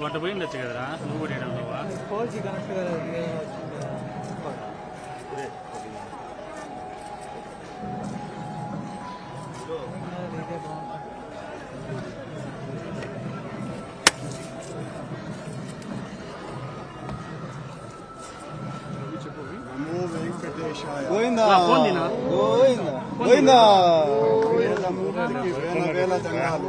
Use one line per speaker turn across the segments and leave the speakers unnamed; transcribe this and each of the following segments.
అట్ట పోయి ఉండొచ్చు కదరా? నువ్వు కూడా ఏడా ఉన్నావా
ఫోర్ జీ కనెక్ట్ కదా గోవిందా? గోవిందా గోవిందా
వేల వేల దండాలు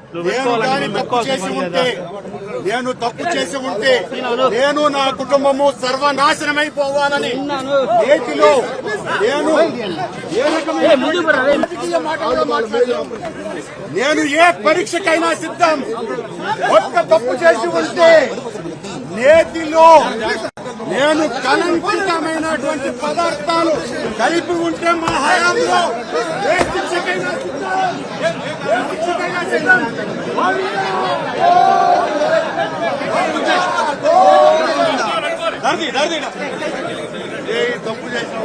నేను కానీ తప్పు చేసి ఉంటే నేను తప్పు చేసి ఉంటే నేను నా కుటుంబము సర్వనాశనమైపోవాలని నేటిలో నేను. నేను ఏ పరీక్షకైనా సిద్ధం. ఒక్క తప్పు చేసి ఉంటే నేతిలో నేను కలంకితమైనటువంటి పదార్థాలు కలిపి ఉంటే మా హయాంలో తప్పు చేసిన